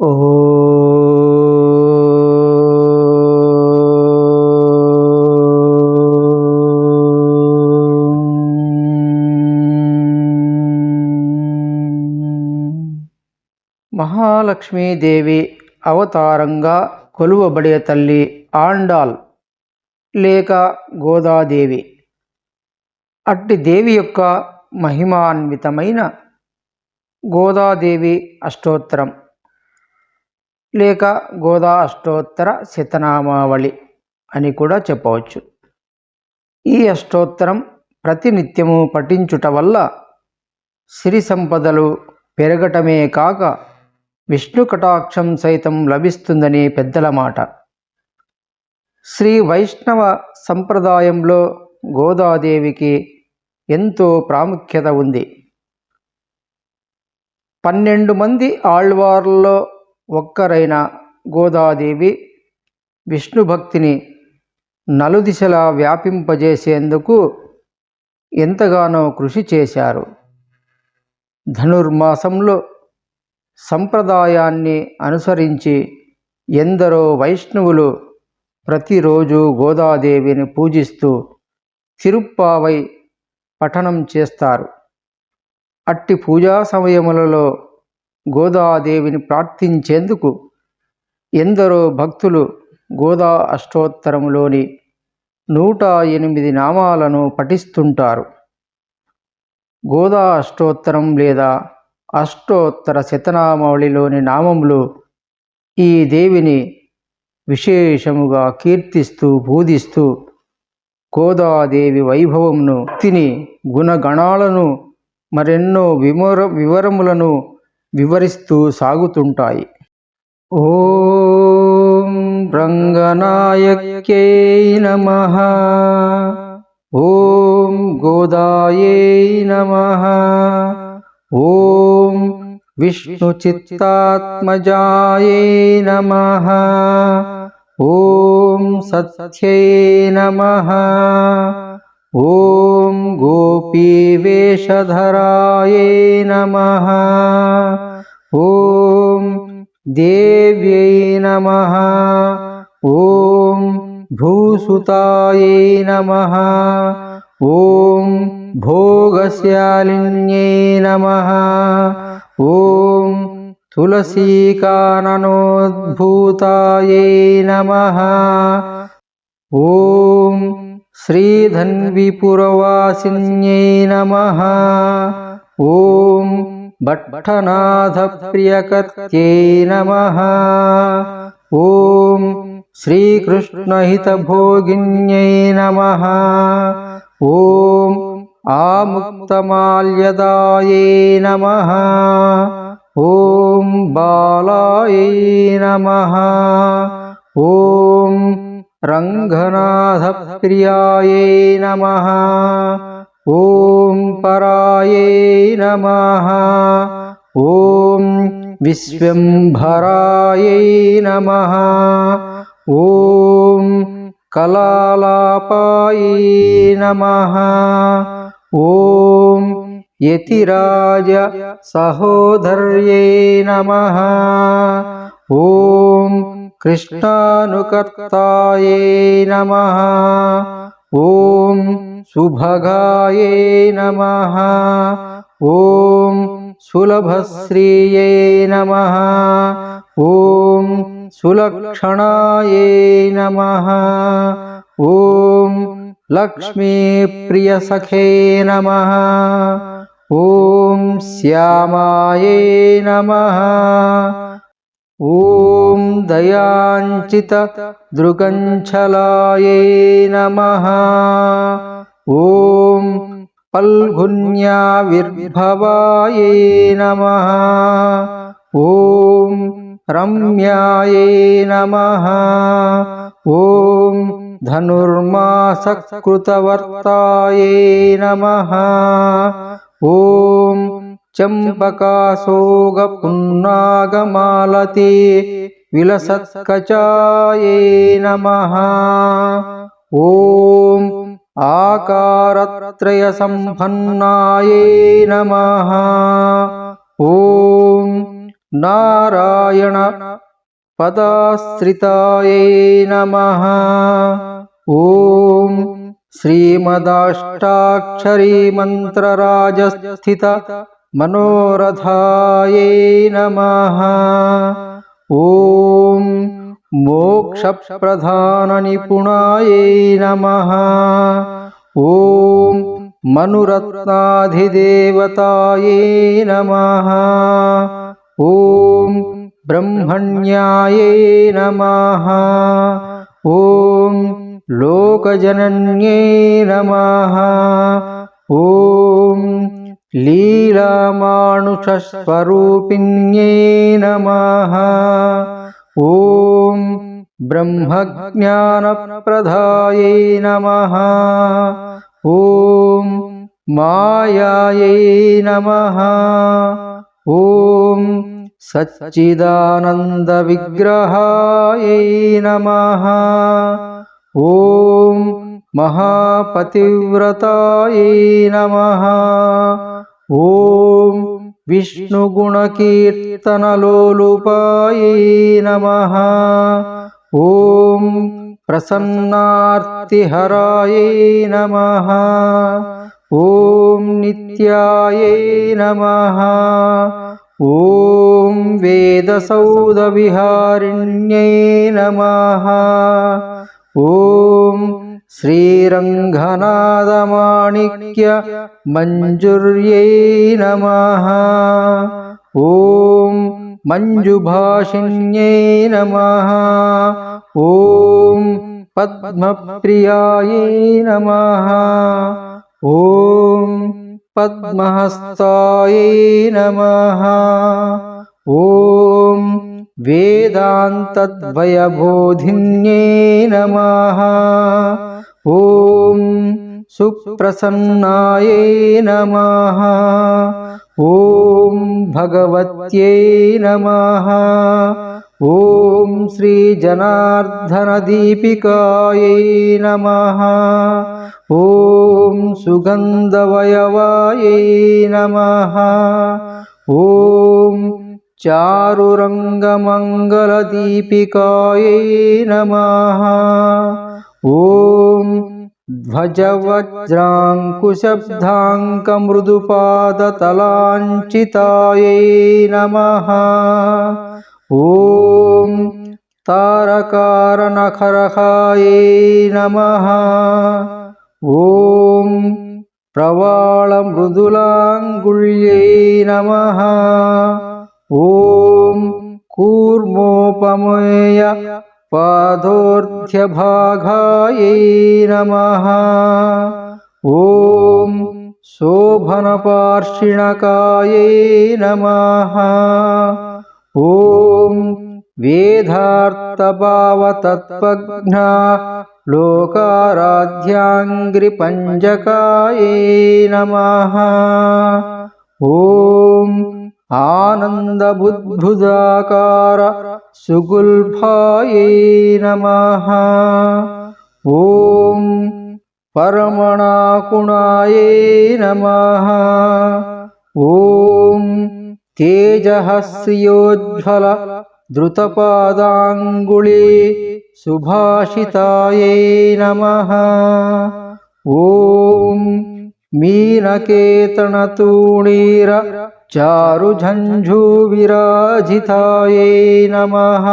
ఓ మహాలక్ష్మీదేవి అవతారంగా కొలువబడే తల్లి ఆండాల్ లేక గోదాదేవి. అట్టి దేవి యొక్క మహిమాన్వితమైన గోదాదేవి అష్టోత్తరం. లేక గోదా అష్టోత్తర శతనామావళి అని కూడా చెప్పవచ్చు. ఈ అష్టోత్తరం ప్రతినిత్యము పఠించుట వల్ల సిరి సంపదలు పెరగటమే కాక విష్ణు కటాక్షం సైతం లభిస్తుందని పెద్దల మాట. శ్రీ వైష్ణవ సంప్రదాయంలో గోదాదేవికి ఎంతో ప్రాముఖ్యత ఉంది. పన్నెండు మంది ఆళ్వార్లలో ఒక్కరైన గోదాదేవి విష్ణు భక్తిని నలుదిశలా వ్యాపింపజేసేందుకు ఎంతగానో కృషి చేశారు. ధనుర్మాసంలో సంప్రదాయాన్ని అనుసరించి ఎందరో వైష్ణవులు ప్రతిరోజు గోదాదేవిని పూజిస్తూ తిరుప్పావై పఠనం చేస్తారు. అట్టి పూజా సమయములలో గోదాదేవిని ప్రార్థించేందుకు ఎందరో భక్తులు గోదా అష్టోత్తరములోని నూట ఎనిమిది నామాలను పఠిస్తుంటారు. గోదా అష్టోత్తరం లేదా అష్టోత్తర శతనామావళిలోని నామములు ఈ దేవిని విశేషముగా కీర్తిస్తూ బోధిస్తూ గోదాదేవి వైభవమును తిని గుణగణాలను మరెన్నో విమర వివరములను వివరిస్తూ సాగుతుంటాయి. ఓం రంగనాయక్యై నమ. ఓం గోదాయై నమ. ఓం విష్ణుచిత్తాత్మజాయే నమ. ఓం సత్యై నమ. ఓం గోపీవేషధరాయే నమ. ॐ देव्यै नमः। ॐ भूसुतायै नमः। ॐ भोगस्यालिन्यै नमः। ॐ तुलसीकाननोद्भूतायै नमः। ॐ श्रीधन्विपुरवासिन्यै नमः। ॐ भट्टनाथप्रियकर्त्यै नमः। ॐ श्रीकृष्णहितभोगिन्यै नमः। ॐ आमुक्तमाल्यदायै नमः। ॐ बालायै नमः। ॐ रङ्गनाथप्रियायै नमः। ॐ परायै नमः। ॐ विश्वम्भरायै नमः। ॐ कलालापायै नमः। ॐ यतिराज सहोदर्यै नमः। ॐ कृष्णानुकर्तायै नमः। ॐ सुभगायै नमः। ॐ सुलभश्रियै नमः। ॐ सुलक्षणायै नमः। ॐ लक्ष्मीप्रियसखे नमः। ॐ श्यामायै नमः। ॐ दयाञ्चितदृगञ्छलायै नमः। ॐ पल्गुन्याविर्भवायै नमः। ॐ रम्यायै नमः। ॐ धनुर्मासकृतवर्तायै नमः। ॐ चम्पकासोगपुन्नागमालती विलसत्कचायै नमः। ॐ आकारत्रयसम्पन्नायै नमः। ॐ नारायण पदाश्रितायै नमः। ॐ श्रीमदाष्टाक्षरीमन्त्रराजस्थित मनोरथायै नमः। ॐ मोक्षप्रधाननिपुणायै नमः। ॐ मनुरत्नाधिदेवतायै नमः। ॐ ब्रह्मण्यायै नमः। ॐ लोकजनन्यै नमः। ॐ लीलामानुषस्वरूपिण्यै नमः ॐ ब्रह्मज्ञानप्रदायै नमः। ॐ मायायै नमः। ॐ सच्चिदानन्दविग्रहायै नमः। ॐ महापतिव्रतायै नमः। ॐ विष्णुगुणकीर्तनलोलुपायै नमः। ॐ प्रसन्नार्तिहरायै नमः। ॐ नित्यायै नमः। ॐ वेदसौदविहारिण्यै नमः। ॐ श्रीरङ्गनादमाणिक्य मञ्जुर्यै नमः। ॐ मञ्जुभाषिण्यै नमः। ॐ पद्मप्रियायै नमः। ॐ पद्महस्तायै नमः। ॐ वेदान्तद्वयबोधिन्यै नमः ॐ सुप्रसन्नायै नमः। ॐ भगवत्यै नमः। ॐ श्रीजनार्दनदीपिकायै नमः। ॐ सुगन्धवयवायै नमः। ॐ चारुरङ्गमङ्गलदीपिकायै नमः ॐ ध्वजवज्राङ्कुशब्दाङ्कमृदुपादतलाञ्चितायै नमः। ॐ तारकारनखरहायै नमः। ॐ प्रवाळमृदुलाङ्गुल्यै नमः। ॐ कूर्मोपमेय पादोर्ध्यभागायै नमः ॐ शोभनपार्षिणकायै नमः ॐ वेदार्थभावतत्त्वज्ञा लोकाराध्याङ्घ्रिपञ्जकायै नमः ॐ आनन्दबुद्भुदाकार सुगुल्फायै नमः। ॐ परमणाकुणायै नमः। ॐ तेजःश्रियोज्ज्वल द्रुतपादाङ्गुली सुभाषितायै नमः। ॐ मीनकेतनतूणीर चारुझञ्झूविराजितायै नमः।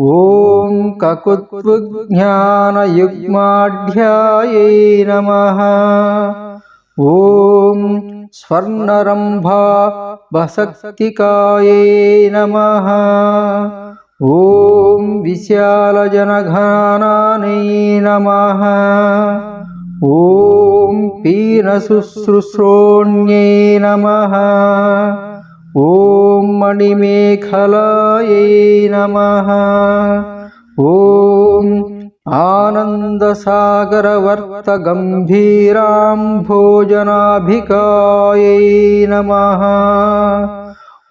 ॐ ककुत्वज्ञानयुग्माढ्यायै नमः। ॐ स्वर्णरम्भा वसक्तिकायै नमः। ॐ विशालजनघनानै नमः। ॐ पीनशुश्रूषोण्यै नमः। ॐ मणिमेखलायै नमः। ॐ आनन्दसागरवर्तगम्भीरां भोजनाभिकायै नमः।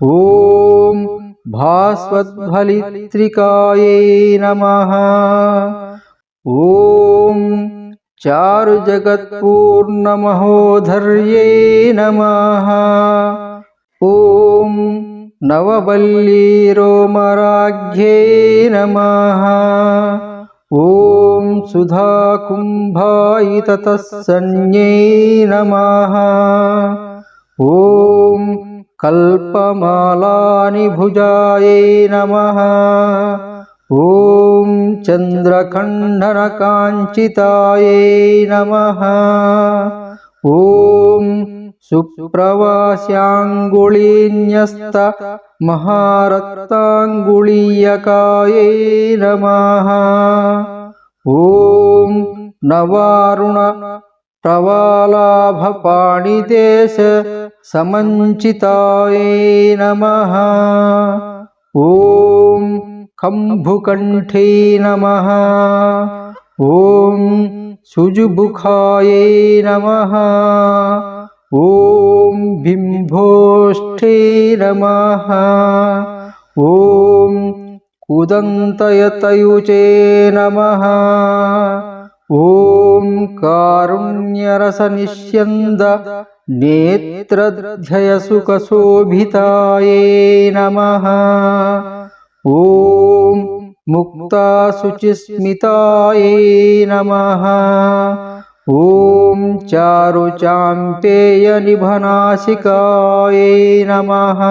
ॐ भास्वद्भलित्रिकायै नमः। ॐ चारुजगत्पूर्णमहोधर्यै नमः। ॐ नववल्लीरोमराघ्यै नमः। ॐ सुधाकुम्भायिततस्सन्यै नमः। ॐ कल्पमालानि भुजायै नमः ॐ चन्द्रखण्डनकाञ्चितायै नमः। ॐ सुप्रवास्याङ्गुलीन्यस्त महारक्ताङ्गुलीयकायै नमः। ॐ नवारुण प्रवालाभपाणिदेश समञ्चितायै नमः। ॐ कम्भुकण्ठे नमः। ॐ सुजुबुखायै नमः। ॐ बिम्भोष्ठे नमः। ॐ कुदन्तयतयुचे नमः। ॐ कारुण्यरसनिष्यन्द नेत्रध्ययसुखशोभितायै नमः। ॐ मुक्ताशुचिस्मितायै नमः। ॐ चारुचाम्पेयनिभनाशिकायै नमः।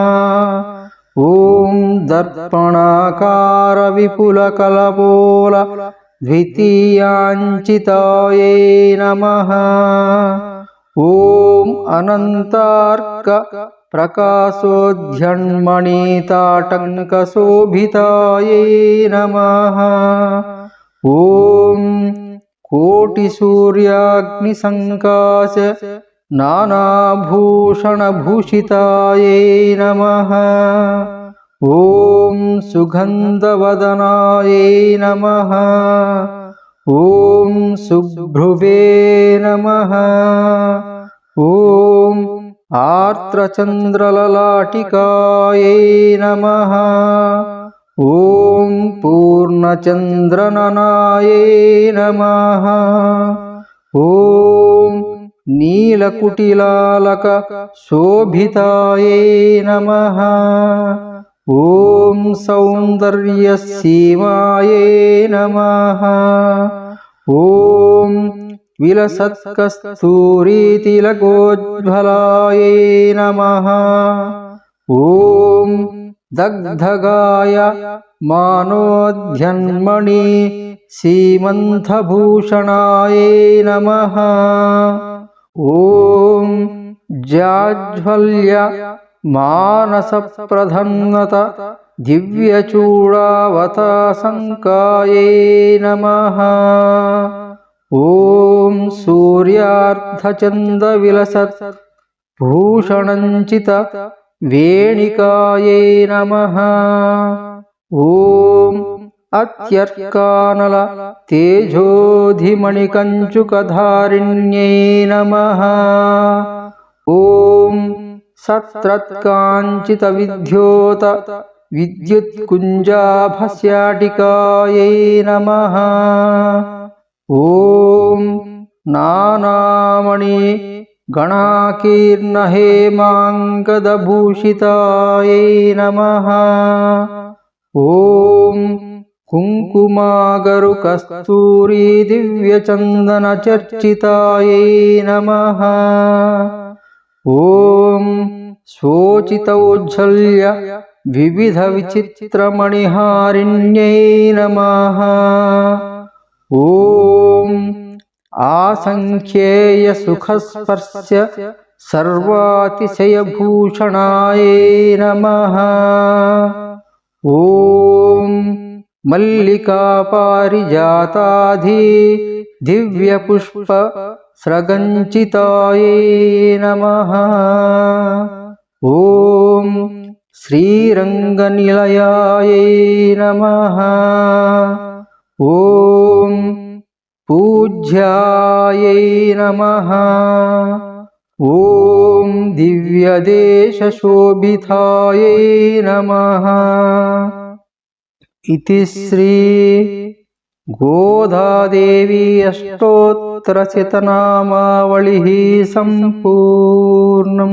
ॐ दर्पणाकारविपुलकलपोल द्वितीयाञ्चितायै नमः ॐ अनन्तार्क प्रकाशोद्यन्मणिताटङ्कशोभितायै नमः। ॐ कोटिसूर्याग्निसङ्काश नानाभूषणभूषितायै नमः। ॐ सुगन्धवदनायै नमः। ॐ सुभ्रुवे नमः ॐ आर्द्रचन्द्रललाटिकायै नमः ॐ पूर्णचन्द्रननायै नमः ॐ नीलकुटिलालकशोभितायै नमः ॐ सौन्दर्यसीमायै नमः ॐ विलसत्कस्तूरीतिलकोज्ज्वलायै नमः ॐ दग्धगाय मानोऽध्यन्मणि सीमन्थभूषणायै नमः ॐ जाज्वल्य మానసప్రధన్నత దివ్యచూడావతాసంకాయే నమ ఓం సూర్యార్ధచందవిలసత్ భూషణంచిత వేణికాయే నమ ఓం అత్యర్కానల తేజోధిమణికంచుకధారిణ్యై నమ ఓం सत्रत्काञ्चितविद्योत विद्युत्कुञ्जाभस्याटिकायै नमः। ॐ नानामणि गणाकीर्णहेमाङ्गदभूषितायै नमः। ॐ कुङ्कुमागरुकस्तूरी दिव्यचन्दनचर्चितायै नमः ॐ शोचितौज्ज्वल्य विविधविचित्रमणिहारिण्यै नमः। ॐ आसङ्ख्येयसुखस्पर्श सर्वातिशयभूषणायै नमः। ॐ मल्लिकापारिजाताधि दिव्यपुष्पस्रगञ्चितायै नमः। ॐ श्रीरङ्गनिलयायै नमः। ॐ पूज्यायै नमः। ॐ दिव्यदेशशोभितायै नमः। इति श्री गोदादेवी उत्तरचेतनामावलिः संपूर्ण